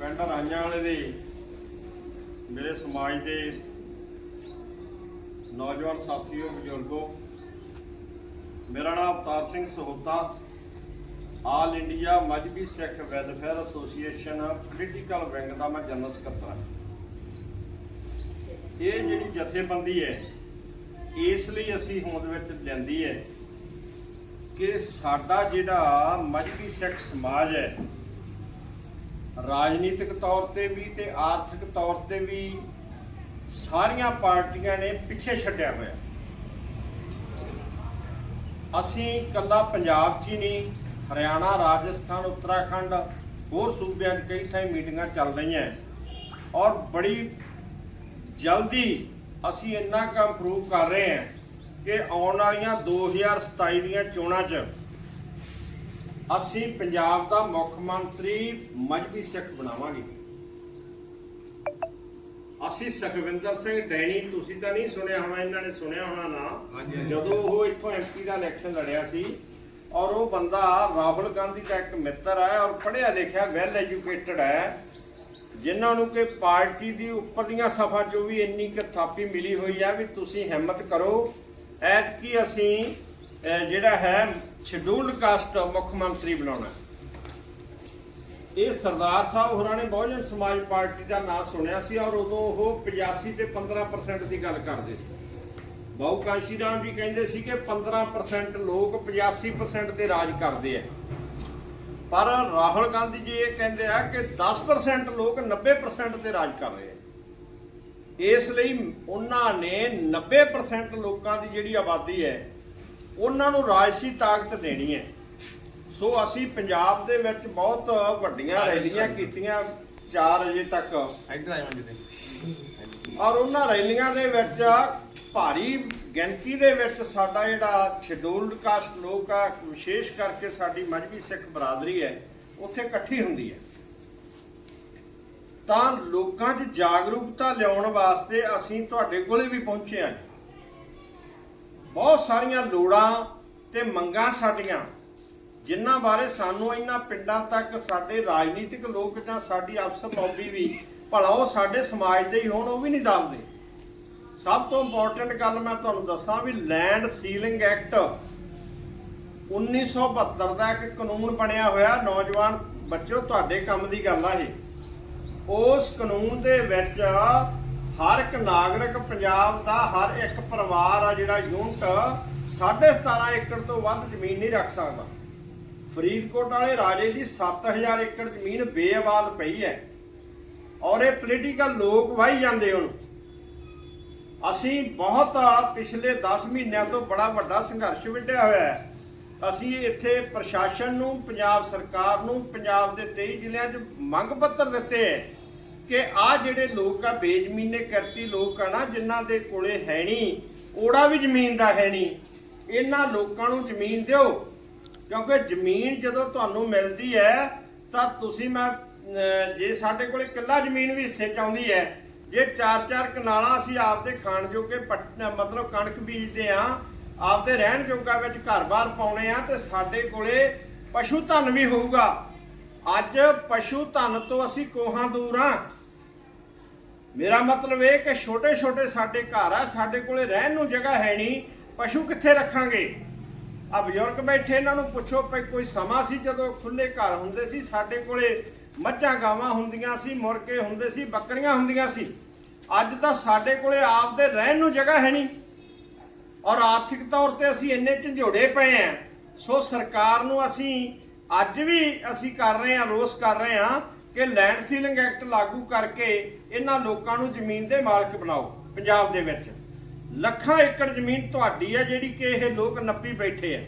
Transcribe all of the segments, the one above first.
ਪਿੰਡ ਰਾਈਆਂ ਵਾਲੇ ਦੇ, ਮੇਰੇ ਸਮਾਜ ਦੇ ਨੌਜਵਾਨ ਸਾਥੀਓ, ਬਜ਼ੁਰਗੋ, ਮੇਰਾ ਨਾਮ Avtar Singh Sahota all India Mazhabi Sikh welfare association political wing ਦਾ ਮੈਂ ਜਨਰਲ ਸਕੱਤਰ ਹਾਂ। ਇਹ ਜਿਹੜੀ ਜਥੇਬੰਦੀ ਹੈ, ਇਸ ਲਈ ਅਸੀਂ ਹੋਂਦ ਵਿੱਚ ਲੈਂਦੀ ਹੈ ਕਿ ਸਾਡਾ ਜਿਹੜਾ ਮਜਬੀ ਸਿੱਖ ਸਮਾਜ ਹੈ ਰਾਜਨੀਤਿਕ ਤੌਰ ਤੇ ਵੀ ਤੇ ਆਰਥਿਕ ਤੌਰ ਤੇ ਵੀ ਸਾਰੀਆਂ ਪਾਰਟੀਆਂ ਨੇ ਪਿੱਛੇ ਛੱਡਿਆ ਹੋਇਆ। ਅਸੀਂ ਕੱਲਾ ਪੰਜਾਬ 'ਚ ਹੀ ਨਹੀਂ, ਹਰਿਆਣਾ, ਰਾਜਸਥਾਨ, ਉੱਤਰਾਖੰਡ, ਹੋਰ ਸੂਬਿਆਂ 'ਚ ਕਈ ਥਾਂ ਮੀਟਿੰਗਾਂ ਚੱਲ ਰਹੀਆਂ ਔਰ ਬੜੀ ਜਲਦੀ ਅਸੀਂ ਇੰਨਾ ਕੰਮ ਇੰਪਰੂਵ ਕਰ ਰਹੇ ਹਾਂ ਕਿ ਆਉਣ ਵਾਲੀਆਂ 2027 ਦੀਆਂ ਚੋਣਾਂ 'ਚ ਅਸੀਂ ਪੰਜਾਬ ਦਾ ਮੁੱਖ ਮੰਤਰੀ ਮਜਬੀ ਸਿੱਖ ਬਣਾਵਾਂਗੇ। ਅਸੀਂ ਸੁਖਵਿੰਦਰ ਸਿੰਘ ਡੈਣੀ ਤੁਸੀਂ ਤਾਂ ਨਹੀਂ ਸੁਣਿਆ ਹੋਣਾ ਇਹਨਾਂ ਨੇ ਸੁਣਿਆ ਹੋਣਾ ਨਾ। ਜਦੋਂ ਉਹ ਇੱਥੋਂ ਐਮਪੀ ਦਾ ਇਲੈਕਸ਼ਨ ਲੜਿਆ ਸੀ ਔਰ ਉਹ ਬੰਦਾ ਰਾਹੁਲ ਗਾਂਧੀ ਦਾ ਇੱਕ ਮਿੱਤਰ ਹੈ ਔਰ ਪੜ੍ਹਿਆ ਲਿਖਿਆ ਵੈਲ ਐਜੂਕੇਟਡ ਹੈ ਜਿਨ੍ਹਾਂ ਨੂੰ ਕਿ ਪਾਰਟੀ ਦੀ ਉੱਪਰਲੀਆਂ ਸਫਾ ਚੋਂ ਵੀ ਇੰਨੀ ਕੁ ਥਾਪੀ ਮਿਲੀ ਹੋਈ ਹੈ ਵੀ ਤੁਸੀਂ ਹਿੰਮਤ ਕਰੋ। ਐਤਕੀ ਅਸੀਂ ਅਹ, ਜਿਹੜਾ ਹੈ ਸ਼ਡਿਊਲਡ ਕਾਸਟ ਮੁੱਖ ਮੰਤਰੀ ਬਣਾਉਣਾ। ਇਹ ਸਰਦਾਰ ਸਾਹਿਬ ਹੋਰਾਂ ਨੇ ਬਹੁਜਨ ਸਮਾਜ ਪਾਰਟੀ ਦਾ ਨਾਮ ਸੁਣਿਆ ਸੀ ਔਰ ਉਦੋਂ ਉਹ 85 ਤੇ 15% ਦੀ ਗੱਲ ਕਰਦੇ ਸੀ। ਬਾਉ ਕਾਂਸ਼ੀ ਰਾਮ ਜੀ ਕਹਿੰਦੇ ਸੀ ਕਿ 15% ਲੋਕ 85% ਤੇ ਰਾਜ ਕਰਦੇ ਆ। ਪਰ ਰਾਹੁਲ ਗਾਂਧੀ ਜੀ ਇਹ ਕਹਿੰਦੇ ਆ ਕਿ 10% ਲੋਕ 90% ਤੇ ਰਾਜ ਕਰ ਰਹੇ ਆ। ਇਸ ਲਈ ਉਹਨਾਂ ਨੇ 90% ਲੋਕਾਂ ਦੀ ਜਿਹੜੀ ਆਬਾਦੀ ਹੈ ਉਹਨਾਂ ਨੂੰ ਰਾਜਸੀ ਤਾਕਤ ਦੇਣੀ ਹੈ। ਸੋ ਅਸੀਂ ਪੰਜਾਬ ਦੇ ਵਿੱਚ ਬਹੁਤ ਵੱਡੀਆਂ ਰੈਲੀਆਂ ਕੀਤੀਆਂ 4 ਵਜੇ ਤੱਕ। ਇੱਧਰ ਆਇਆ ਮੰਜੇ ਤੇ ਔਰ ਉਹਨਾਂ ਰੈਲੀਆਂ ਦੇ ਵਿੱਚ ਭਾਰੀ ਗਿਣਤੀ ਦੇ ਵਿੱਚ ਸਾਡਾ ਜਿਹੜਾ ਸ਼ਡਿਊਲਡ ਕਾਸਟ ਲੋਕ ਆ ਵਿਸ਼ੇਸ਼ ਕਰਕੇ ਸਾਡੀ ਮਜਬੀ ਸਿੱਖ ਬਰਾਦਰੀ ਹੈ ਉੱਥੇ ਇਕੱਠੀ ਹੁੰਦੀ ਹੈ। ਤਾਂ ਲੋਕਾਂ 'ਚ ਜਾਗਰੂਕਤਾ ਲਿਆਉਣ ਵਾਸਤੇ ਅਸੀਂ ਤੁਹਾਡੇ ਕੋਲੇ ਵੀ ਪਹੁੰਚੇ ਹਾਂ ਬਹੁਤ ਸਾਰੀਆਂ ਲੋੜਾਂ ਤੇ ਮੰਗਾਂ ਸਾਡੀਆਂ, ਜਿਨ੍ਹਾਂ ਬਾਰੇ ਸਾਨੂੰ ਇਹਨਾਂ ਪਿੰਡਾਂ ਤੱਕ ਸਾਡੇ ਰਾਜਨੀਤਿਕ ਲੋਕ ਜਾਂ ਸਾਡੀ ਅਫਸਰ ਲੌਬੀ ਵੀ, ਭਲਾ ਉਹ ਸਾਡੇ ਸਮਾਜ ਦੇ ਹੀ ਹੋਣ, ਉਹ ਵੀ ਨਹੀਂ ਦੱਸਦੇ। ਸਭ ਤੋਂ ਇੰਪੋਰਟੈਂਟ ਗੱਲ ਮੈਂ ਤੁਹਾਨੂੰ ਦੱਸਾਂ ਵੀ ਲੈਂਡ ਸੀਲਿੰਗ ਐਕਟ 1972 ਦਾ ਇੱਕ ਕਾਨੂੰਨ ਬਣਿਆ ਹੋਇਆ, ਨੌਜਵਾਨ ਬੱਚਿਓ, ਤੁਹਾਡੇ ਕੰਮ ਦੀ ਗੱਲ ਆ ਇਹ। ਉਸ ਕਾਨੂੰਨ ਦੇ ਵਿੱਚ ਹਰ ਇੱਕ ਨਾਗਰਿਕ ਪੰਜਾਬ ਦਾ, ਹਰ ਇੱਕ ਪਰਿਵਾਰ ਆ ਜਿਹੜਾ ਯੂਨਿਟ 17.5 ਏਕੜ ਤੋਂ ਵੱਧ ਜ਼ਮੀਨ ਨਹੀਂ ਰੱਖ ਸਕਦਾ। ਫਰੀਦਕੋਟ ਵਾਲੇ ਰਾਜੇ ਦੀ 7000 ਏਕੜ ਜ਼ਮੀਨ ਬੇਆਬਾਦ ਪਈ ਹੈ ਔਰ ਇਹ ਪੋਲੀਟੀਕਲ ਲੋਕ ਵਾਹੀ ਜਾਂਦੇ ਉਹਨੂੰ। ਅਸੀਂ ਬਹੁਤ ਪਿਛਲੇ 10 ਮਹੀਨਿਆਂ ਤੋਂ ਬੜਾ ਵੱਡਾ ਸੰਘਰਸ਼ ਵਿੱਢਿਆ ਹੋਇਆ ਹੈ। ਅਸੀਂ ਇੱਥੇ ਪ੍ਰਸ਼ਾਸਨ ਨੂੰ, ਪੰਜਾਬ ਸਰਕਾਰ ਨੂੰ, ਪੰਜਾਬ ਦੇ 23 ਜ਼ਿਲ੍ਹਿਆਂ 'ਚ ਮੰਗ ਪੱਤਰ ਦਿੱਤੇ ਹੈ। ਕਿ ਆ ਜਿਹੜੇ ਲੋਕ ਆ, ਬੇਜ਼ਮੀਨੇ ਕਰਤੀ ਲੋਕ ਆ ਨਾ, ਜਿਨ੍ਹਾਂ ਦੇ ਕੋਲੇ ਹੈ ਨਹੀਂ ਓੜਾ ਵੀ ਜ਼ਮੀਨ ਦਾ ਹੈ ਨਹੀਂ। ਇਹਨਾਂ ਲੋਕਾਂ ਨੂੰ ਜ਼ਮੀਨ ਦਿਓ, ਕਿਉਂਕਿ ਜ਼ਮੀਨ ਜਦੋਂ ਤੁਹਾਨੂੰ ਮਿਲਦੀ ਹੈ, ਤਾਂ ਤੁਸੀਂ ਮੈਂ ਜੇ ਸਾਡੇ ਕੋਲੇ ਕਿੱਲਾ ਜ਼ਮੀਨ ਵੀ ਹਿੱਸੇ ਚ ਆਉਂਦੀ ਹੈ, ਜੇ ਚਾਰ ਚਾਰ ਕਨਾਲਾਂ ਅਸੀਂ ਆਪਦੇ ਖਾਣ ਜੋਗੇ ਪੱਟ- ਮਤਲਬ ਕਣਕ ਬੀਜਦੇ ਆ ਆਪਦੇ ਰਹਿਣ ਜੋਗਾ ਵਿੱਚ ਘਰ-ਬਾਰ ਪਾਉਣੇ ਆ ਤੇ ਸਾਡੇ ਕੋਲੇ ਪਸ਼ੂ ਧਨ ਵੀ ਹੋਊਗਾ। ਅੱਜ ਪਸ਼ੂ ਧਨ ਤੋਂ ਅਸੀਂ ਕੋਹਾਂ ਦੂਰ ਆ ਮੇਰਾ ਮਤਲਬ ਇਹ ਕਿ ਛੋਟੇ ਛੋਟੇ ਸਾਡੇ ਘਰ ਆ, ਸਾਡੇ ਕੋਲੇ ਰਹਿਣ ਨੂੰ ਜਗ੍ਹਾ ਹੈ ਨਹੀਂ, ਪਸ਼ੂ ਕਿੱਥੇ ਰੱਖਾਂਗੇ? ਆ ਬਜ਼ੁਰਗ ਬੈਠੇ, ਇਹਨਾਂ ਨੂੰ ਪੁੱਛੋ ਪਈ ਕੋਈ ਸਮਾਂ ਸੀ ਜਦੋਂ ਖੁੱਲੇ ਘਰ ਹੁੰਦੇ ਸੀ? ਸਾਡੇ ਕੋਲੇ ਮੱਝਾਂ ਗਾਵਾਂ ਹੁੰਦੀਆਂ ਸੀ, ਮੁਰਗੇ ਹੁੰਦੇ ਸੀ, ਬੱਕਰੀਆਂ ਹੁੰਦੀਆਂ ਸੀ। ਅੱਜ ਤਾਂ ਸਾਡੇ ਕੋਲੇ ਆਪਦੇ ਰਹਿਣ ਨੂੰ ਜਗ੍ਹਾ ਹੈ ਨਹੀਂ। ਔਰ ਆਰਥਿਕ ਤੌਰ ਤੇ ਅਸੀਂ ਇੰਨੇ ਝੰਜੋੜੇ ਪਏ ਆਂ। ਸੋ ਸਰਕਾਰ ਨੂੰ ਅਸੀਂ ਅੱਜ ਵੀ ਅਸੀਂ ਕਰ ਰਹੇ ਹਾਂ ਰੋਸ ਕਰ ਰਹੇ ਹਾਂ ਕਿ ਲੈਂਡ ਸੀਲਿੰਗ ਐਕਟ ਲਾਗੂ ਕਰਕੇ ਇਹਨਾਂ ਲੋਕਾਂ ਨੂੰ ਜ਼ਮੀਨ ਦੇ ਮਾਲਕ ਬਣਾਓ, ਪੰਜਾਬ ਦੇ ਵਿੱਚ। ਲੱਖਾਂ ਏਕੜ ਜ਼ਮੀਨ ਤੁਹਾਡੀ ਹੈ ਜਿਹੜੀ ਕਿ ਇਹ ਲੋਕ ਨੱਪੀ ਬੈਠੇ ਆ।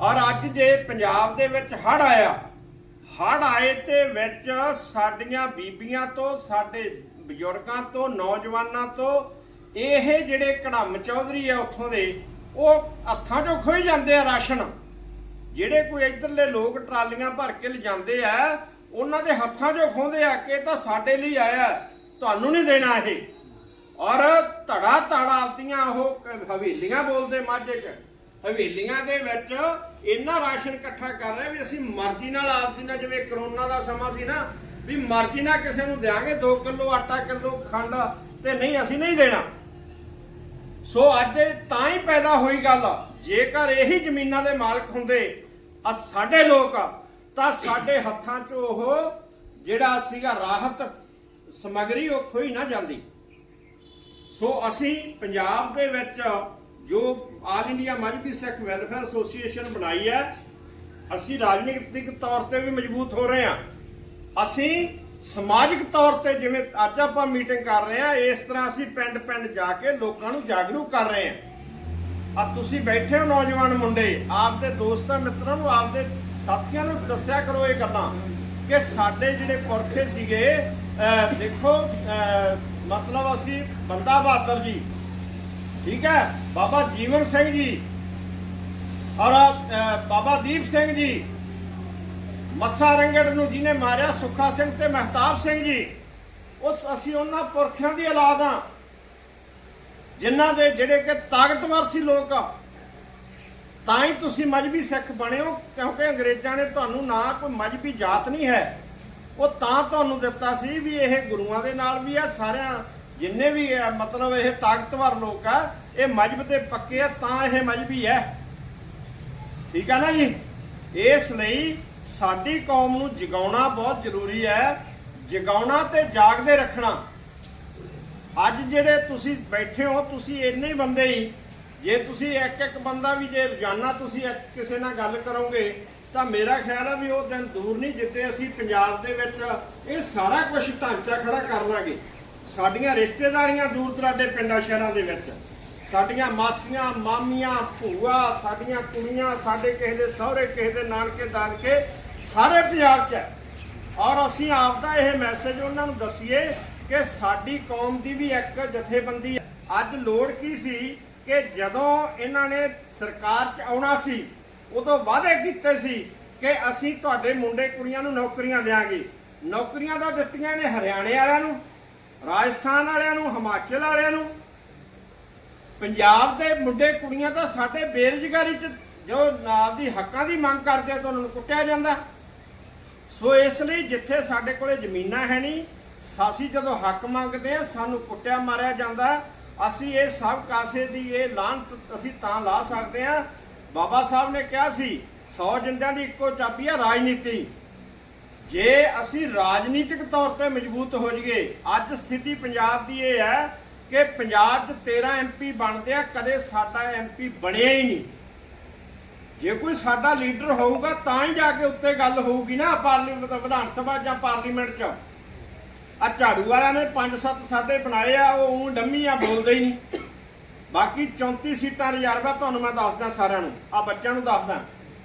ਔਰ ਅੱਜ ਜੇ ਪੰਜਾਬ ਦੇ ਵਿੱਚ ਹੜ ਆਇਆ ਹੜ ਆਏ ਤੇ ਵਿੱਚ ਸਾਡੀਆਂ ਬੀਬੀਆਂ ਤੋਂ, ਸਾਡੇ ਬਜ਼ੁਰਗਾਂ ਤੋਂ, ਨੌਜਵਾਨਾਂ ਤੋਂ, ਇਹ ਜਿਹੜੇ ਕੜਮ ਚੌਧਰੀ ਆ ਉੱਥੋਂ ਦੇ, ਉਹ ਹੱਥਾਂ 'ਚੋਂ ਖੋਈ ਜਾਂਦੇ ਆ ਰਾਸ਼ਨ। ਜਿਹੜੇ ਕੋਈ ਇੱਧਰਲੇ ਲੋਕ ਟਰਾਲੀਆਂ ਭਰ ਕੇ ਲਿਜਾਂਦੇ ਆ ਉਹਨਾਂ ਦੇ ਹੱਥਾਂ 'ਚੋਂ ਖੋਹਦੇ ਆ ਕਿ ਤਾਂ ਸਾਡੇ ਲਈ ਆਇਆ। ਤੁਹਾਨੂੰ ਨਹੀਂ ਦੇਣਾ ਇਹ। ਔਰ ਧੜਾ ਧੜਾ ਆਪਦੀਆਂ ਉਹ ਹਵੇਲੀਆਂ ਬੋਲਦੇ ਮਾਝੇ 'ਚ। ਹਵੇਲੀਆਂ ਦੇ ਵਿੱਚ ਇੰਨਾ ਰਾਸ਼ਨ ਇਕੱਠਾ ਕਰ ਰਹੇ ਵੀ ਅਸੀਂ ਮਰਜ਼ੀ ਨਾਲ ਆਪਦੀ ਨਾਲ, ਜਿਵੇਂ ਕਰੋਨਾ ਦਾ ਸਮਾਂ ਸੀ ਨਾ, ਵੀ ਮਰਜ਼ੀ ਨਾਲ ਕਿਸੇ ਨੂੰ ਦਿਆਂਗੇ 2 ਕਿਲੋ ਆਟਾ, ਕਿਲੋ ਖੰਡ ਤੇ ਨਹੀਂ, ਅਸੀਂ ਨਹੀਂ ਦੇਣਾ। ਸੋ ਅੱਜ ਤਾਂ ਹੀ ਪੈਦਾ ਹੋਈ ਗੱਲ। ਜੇਕਰ ਇਹੀ ਜ਼ਮੀਨਾਂ ਦੇ ਮਾਲਕ ਹੁੰਦੇ ਆ ਸਾਡੇ ਲੋਕ ਤਾਂ ਸਾਡੇ ਹੱਥਾਂ 'ਚ ਉਹ ਜਿਹੜਾ ਸੀਗਾ ਰਾਹਤ, ਸਮਗਰੀ, ਉਹ ਖੋਈ ਨਾ ਜਾਂਦੀ। ਸੋ ਅਸੀਂ ਪੰਜਾਬ ਦੇ ਵਿੱਚ ਜੋ all India Mazhabi Sikh welfare association ਬਣਾਈ ਹੈ, ਅਸੀਂ ਰਾਜਨੀਤਿਕ ਤੌਰ ਤੇ ਵੀ ਮਜ਼ਬੂਤ ਹੋ ਰਹੇ ਹਾਂ। ਅਸੀਂ ਸਮਾਜਿਕ ਤੌਰ ਤੇ ਜਿਵੇਂ ਅੱਜ ਆਪਾਂ ਮੀਟਿੰਗ ਕਰ ਰਹੇ ਹਾਂ, ਇਸ ਤਰ੍ਹਾਂ ਅਸੀਂ ਪਿੰਡ ਪਿੰਡ ਜਾ ਕੇ ਲੋਕਾਂ ਨੂੰ ਜਾਗਰੂਕ ਕਰ ਰਹੇ ਹਾਂ। ਆ ਤੁਸੀਂ ਬੈਠੇ ਹੋ ਨੌਜਵਾਨ ਮੁੰਡੇ, ਆਪਦੇ ਦੋਸਤਾਂ ਮਿੱਤਰਾਂ ਨੂੰ, ਆਪਦੇ ਸਾਥੀਆਂ ਨੂੰ ਦੱਸਿਆ ਕਰੋ ਇਹ ਗੱਲਾਂ ਕਿ ਸਾਡੇ ਜਿਹੜੇ ਪੁਰਖੇ ਸੀਗੇ ਦੇਖੋ ਮਤਲਬ ਅਸੀਂ ਬੰਦਾ ਬਹਾਦਰ ਜੀ, ਠੀਕ ਹੈ, ਬਾਬਾ ਜੀਵਨ ਸਿੰਘ ਜੀ ਔਰ ਬਾਬਾ ਦੀਪ ਸਿੰਘ ਜੀ, ਮੱਸਾ ਰੰਗੜ ਨੂੰ ਜਿਹਨੇ ਮਾਰਿਆ ਸੁੱਖਾ ਸਿੰਘ ਤੇ ਮਹਿਤਾਬ ਸਿੰਘ ਜੀ, ਉਸ ਅਸੀਂ ਉਹਨਾਂ ਪੁਰਖਿਆਂ ਦੀ ਔਲਾਦ ਹਾਂ, ਜਿਨ੍ਹਾਂ ਦੇ ਜਿਹੜੇ ਕਿ ਤਾਕਤਵਰ ਸੀ ਲੋਕ। ਤਾਂ ਹੀ ਤੁਸੀਂ ਮਜਬੀ ਸਿੱਖ ਬਣੇ ਹੋ ਕਿਉਂਕਿ ਅੰਗਰੇਜ਼ਾਂ ਨੇ ਤੁਹਾਨੂੰ ਨਾ ਕੋਈ ਮਜਬੀ ਜਾਤ ਨਹੀਂ ਹੈ। ਉਹ ਤਾਂ ਤੁਹਾਨੂੰ ਦਿੱਤਾ ਸੀ ਵੀ ਇਹ ਗੁਰੂਆਂ ਦੇ ਨਾਲ ਵੀ ਆ ਸਾਰਿਆਂ ਜਿੰਨੇ ਵੀ ਆ, ਮਤਲਬ ਇਹ ਤਾਕਤਵਰ ਲੋਕ ਆ ਇਹ ਮਜਬ ਦੇ ਪੱਕੇ ਆ ਤਾਂ ਇਹ ਮਜਬੀ ਹੈ। ਠੀਕ ਆ ਨਾ ਜੀ? ਇਸ ਲਈ ਸਾਡੀ ਕੌਮ ਨੂੰ ਜਗਾਉਣਾ ਬਹੁਤ ਜ਼ਰੂਰੀ ਹੈ। ਜਗਾਉਣਾ ਤੇ ਜਾਗਦੇ ਰੱਖਣਾ। ਅੱਜ ਜਿਹੜੇ ਤੁਸੀਂ ਬੈਠੇ ਹੋ ਤੁਸੀਂ ਇੰਨੇ ਬੰਦੇ ਹੀ ਜੇ ਤੁਸੀਂ ਇੱਕ ਇੱਕ ਬੰਦਾ ਵੀ ਜੇ ਰੋਜ਼ਾਨਾ ਤੁਸੀਂ ਇੱਕ ਕਿਸੇ ਨਾਲ ਗੱਲ ਕਰੋਗੇ, ਤਾਂ ਮੇਰਾ ਖਿਆਲ ਹੈ ਵੀ ਉਹ ਦਿਨ ਦੂਰ ਨਹੀਂ ਜਿੱਤੇ ਅਸੀਂ ਪੰਜਾਬ ਦੇ ਵਿੱਚ ਇਹ ਸਾਰਾ ਕੁਝ ਢਾਂਚਾ ਖੜਾ ਕਰ ਲਾਂਗੇ ਸਾਡੀਆਂ ਰਿਸ਼ਤੇਦਾਰੀਆਂ ਦੂਰ ਦਰਾਡੇ ਪਿੰਡਾਂ ਸ਼ਹਿਰਾਂ ਦੇ ਵਿੱਚ, ਸਾਡੀਆਂ ਮਾਸੀਆਂ, ਮਾਮੀਆਂ, ਭੂਆ, ਸਾਡੀਆਂ ਕੁੜੀਆਂ, ਸਾਡੇ ਕਿਸੇ ਦੇ ਸਹੁਰੇ, ਕਿਸੇ ਦੇ ਨਾਨਕੇ, ਦਾਦਕੇ, ਸਾਰੇ ਪੰਜਾਬ 'ਚ ਹੈ ਔਰ ਅਸੀਂ ਆਪ ਦਾ ਇਹ ਮੈਸੇਜ ਉਹਨਾਂ ਨੂੰ ਦਸੀਏ ਕਿ ਸਾਡੀ ਕੌਮ ਦੀ ਵੀ ਇੱਕ ਜਥੇਬੰਦੀ ਹੈ। ਅੱਜ ਲੋੜ ਕੀ ਸੀ ਕਿ ਜਦੋਂ ਇਹਨਾਂ ਨੇ ਸਰਕਾਰ 'ਚ ਆਉਣਾ ਸੀ, ਉਦੋਂ ਵਾਅਦੇ ਕੀਤੇ ਸੀ ਕਿ ਅਸੀਂ ਤੁਹਾਡੇ ਮੁੰਡੇ ਕੁੜੀਆਂ ਨੂੰ ਨੌਕਰੀਆਂ ਦੇਾਂਗੇ ਨੌਕਰੀਆਂ ਤਾਂ ਦਿੱਤੀਆਂ ਨੇ ਹਰਿਆਣੇ ਵਾਲਿਆਂ ਨੂੰ, ਰਾਜਸਥਾਨ ਵਾਲਿਆਂ ਨੂੰ, ਹਿਮਾਚਲ ਵਾਲਿਆਂ ਨੂੰ। ਪੰਜਾਬ ਦੇ ਮੁੰਡੇ ਕੁੜੀਆਂ ਤਾਂ ਸਾਡੇ ਬੇਰੁਜ਼ਗਾਰੀ 'ਚ ਜੋ ਆਪਦੀ ਹੱਕਾਂ ਦੀ ਮੰਗ ਕਰਦੇ ਆ ਤਾਂ ਉਹਨਾਂ ਨੂੰ ਕੁੱਟਿਆ ਜਾਂਦਾ। ਸੋ ਇਸ ਲਈ ਜਿੱਥੇ ਸਾਡੇ ਕੋਲੇ ਜ਼ਮੀਨਾਂ ਹੈ ਨਹੀਂ ਅਸੀਂ ਜਦੋਂ ਹੱਕ ਮੰਗਦੇ ਆ, ਸਾਨੂੰ ਕੁੱਟਿਆ ਮਾਰਿਆ ਜਾਂਦਾ। ਅਸੀਂ ਇਹ ਸਭ ਕਾਸੇ ਦੀ ਇਹ ਲਾਂਤ ਅਸੀਂ ਤਾਂ ਲਾ ਸਕਦੇ ਆ ਬਾਬਾ ਸਾਹਿਬ ਨੇ ਕਿਹਾ ਸੀ 100 ਜਿੰਦਿਆਂ ਦੀ ਇੱਕੋ ਚਾਬੀ ਆ ਰਾਜਨੀਤੀ। ਜੇ ਅਸੀਂ ਰਾਜਨੀਤਿਕ ਤੌਰ ਤੇ ਮਜ਼ਬੂਤ ਹੋ ਜਾਈਏ, ਅੱਜ ਸਥਿਤੀ ਪੰਜਾਬ ਦੀ ਇਹ ਹੈ ਕਿ ਪੰਜਾਬ 'ਚ 13 ਐਮਪੀ ਬਣਦੇ ਆ, ਕਦੇ ਸਾਡਾ ਐਮਪੀ ਬਣਿਆ ਹੀ ਨਹੀਂ। ਜੇ ਕੋਈ ਸਾਡਾ ਲੀਡਰ ਹੋਊਗਾ, ਤਾਂ ਹੀ ਜਾ ਕੇ ਉੱਤੇ ਗੱਲ ਹੋਊਗੀ ਨਾ ਪਾਰਲੀਮੈਂਟ ਵਿਧਾਨ ਸਭਾ ਜਾਂ ਪਾਰਲੀਮੈਂਟ 'ਚ। ਆ ਝਾੜੂ ਵਾਲਿਆਂ ਨੇ 5-7 ਸਾਡੇ ਬਣਾਏ ਆ, ਉਹ ਊਂ ਡੰਮੀ ਆ, ਬੋਲਦੇ ਹੀ ਨਹੀਂ। ਬਾਕੀ 34 ਸੀਟਾਂ ਰਿਜ਼ਰਵ ਆ, ਤੁਹਾਨੂੰ ਮੈਂ ਦੱਸਦਾ ਸਾਰਿਆਂ ਨੂੰ, ਆ ਬੱਚਿਆਂ ਨੂੰ ਦੱਸਦਾ।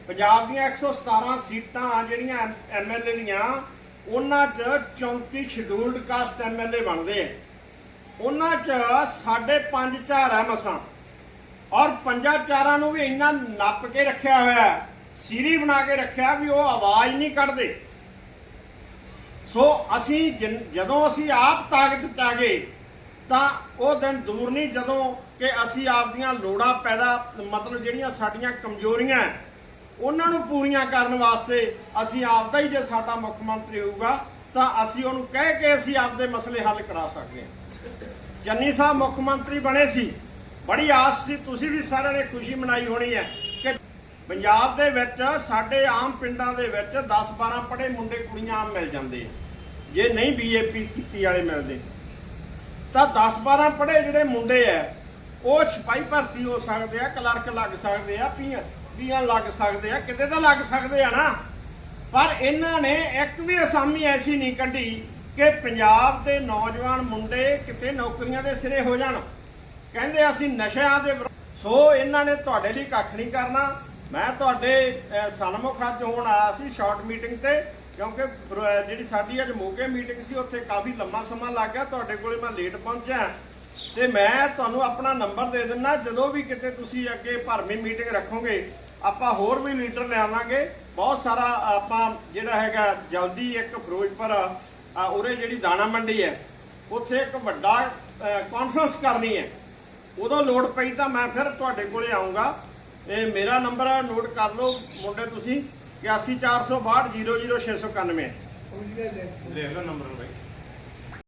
ਪੰਜਾਬ ਦੀਆਂ 117 ਸੀਟਾਂ ਆ ਜਿਹੜੀਆਂ ਐਮਐਲਏ ਦੀਆਂ, ਉਹਨਾਂ 'ਚ 34 ਸ਼ਡਿਊਲਡ ਕਾਸਟ ਐਮਐਲਏ ਬਣਦੇ ਆ। ਉਹਨਾਂ 'ਚ ਸਾਡੇ 5 ਚਾਰ ਆ ਮਸਾਂ। ਔਰ ਪੰਜਾਂ ਚਾਰਾਂ ਨੂੰ ਵੀ ਇੰਨਾ ਨੱਪ ਕੇ ਰੱਖਿਆ ਹੋਇਆ, ਸੀਰੀ ਬਣਾ ਕੇ ਰੱਖਿਆ ਵੀ ਉਹ ਆਵਾਜ਼ ਨਹੀਂ ਕੱਢਦੇ। ਸੋ ਅਸੀਂ ਜਿਨ- ਜਦੋਂ ਅਸੀਂ ਆਪ ਤਾਕਤ ਚ ਆ ਗਏ ਤਾਂ ਉਹ ਦਿਨ ਦੂਰ ਨਹੀਂ, ਜਦੋਂ ਕਿ ਅਸੀਂ ਆਪਦੀਆਂ ਲੋੜਾਂ ਪੈਦਾ, ਮਤਲਬ ਜਿਹੜੀਆਂ ਸਾਡੀਆਂ ਕਮਜ਼ੋਰੀਆਂ, ਉਹਨਾਂ ਨੂੰ ਪੂਰੀਆਂ ਕਰਨ ਵਾਸਤੇ ਅਸੀਂ ਆਪਦਾ ਹੀ ਜੇ ਸਾਡਾ ਮੁੱਖ ਮੰਤਰੀ ਹੋਊਗਾ, ਤਾਂ ਅਸੀਂ ਉਹਨੂੰ ਕਹਿ ਕੇ ਅਸੀਂ ਆਪਦੇ ਮਸਲੇ ਹੱਲ ਕਰਾ ਸਕਦੇ ਹਾਂ। ਚੰਨੀ ਸਾਹਿਬ ਮੁੱਖ ਮੰਤਰੀ ਬਣੇ ਸੀ, ਬੜੀ ਆਸ ਸੀ, ਤੁਸੀਂ ਵੀ ਸਾਰਿਆਂ ਨੇ ਖੁਸ਼ੀ ਮਨਾਈ ਹੋਣੀ ਹੈ ਕਿ ਪੰਜਾਬ ਦੇ ਵਿੱਚ, ਸਾਡੇ ਆਮ ਪਿੰਡਾਂ ਦੇ ਵਿੱਚ 10 12 ਪੜ੍ਹੇ ਮੁੰਡੇ ਕੁੜੀਆਂ ਆਮ ਮਿਲ ਜਾਂਦੇ ਆ। ਜੇ ਨਹੀਂ ਬੀਏਪੀ ਕੀਤੀ ਵਾਲੇ ਮਿਲਦੇ। ਤਾਂ 10 12 ਪੜ੍ਹੇ ਜਿਹੜੇ ਮੁੰਡੇ ਆ ਉਹ ਸਿਪਾਹੀ ਭਰਤੀ ਹੋ ਸਕਦੇ ਆ, ਕਲਰਕ ਲੱਗ ਸਕਦੇ ਆ, ਪੀਆਂ ਪੀਆਂ ਲੱਗ ਸਕਦੇ ਆ, ਕਿਤੇ ਤਾਂ ਲੱਗ ਸਕਦੇ ਆ ਨਾ। ਪਰ ਇਹਨਾਂ ਨੇ ਇੱਕ ਵੀ ਅਸਾਮੀ ਐਸੀ ਨਹੀਂ ਕੱਢੀ ਕਿ ਪੰਜਾਬ ਦੇ ਨੌਜਵਾਨ ਮੁੰਡੇ ਕਿਤੇ ਨੌਕਰੀਆਂ ਦੇ ਸਿਰੇ ਹੋ ਜਾਣ। ਕਹਿੰਦੇ ਅਸੀਂ ਨਸ਼ਿਆਂ ਦੇ ਸੋ ਇਹਨਾਂ ਨੇ ਤੁਹਾਡੇ ਲਈ ਕੱਖ ਨਹੀਂ ਕਰਨਾ। ਮੈਂ ਤੁਹਾਡੇ ਸਨਮੁਖ ਅੱਜ ਹੋਣ ਆਇਆ ਸੀ ਸ਼ਾਰਟ ਮੀਟਿੰਗ ਤੇ। ਕਿਉਂਕਿ ਬਰ- ਜਿਹੜੀ ਸਾਡੀ ਅੱਜ ਮੋਗੇ ਮੀਟਿੰਗ ਸੀ ਉੱਥੇ ਕਾਫੀ ਲੰਮਾ ਸਮਾਂ ਲੱਗ ਗਿਆ ਤੁਹਾਡੇ ਕੋਲੇ ਮੈਂ ਲੇਟ ਪਹੁੰਚਿਆ। ਤੇ ਮੈਂ ਤੁਹਾਨੂੰ ਆਪਣਾ ਨੰਬਰ ਦੇ ਦਿੰਦਾ ਜਦੋਂ ਵੀ ਕਿਤੇ ਤੁਸੀਂ ਅੱਗੇ ਭਰਮੀ ਮੀਟਿੰਗ ਰੱਖੋਗੇ ਆਪਾਂ ਹੋਰ ਵੀ ਲੀਡਰ ਲਿਆਵਾਂਗੇ। ਬਹੁਤ ਸਾਰਾ ਆਪਾਂ ਜਿਹੜਾ ਹੈਗਾ ਜਲਦੀ ਇੱਕ ਫਿਰੋਜ਼ਪੁਰ ਆ, ਉਰੇ ਜਿਹੜੀ ਦਾਣਾ ਮੰਡੀ ਹੈ ਉੱਥੇ ਇੱਕ ਵੱਡਾ ਕਾਨਫਰੰਸ ਕਰਨੀ ਹੈ। ਉਦੋਂ ਲੋੜ ਪਈ ਤਾਂ ਮੈਂ ਫਿਰ ਤੁਹਾਡੇ ਕੋਲੇ ਆਉਂਗਾ ਇਹ ਮੇਰਾ ਨੰਬਰ ਨੋਟ ਕਰ ਲਓ ਮੁੰਡੇ ਤੁਸੀਂ। 81462 00691 ਲਿਖ ਲਓ ਨੰਬਰ ਬਾਈ।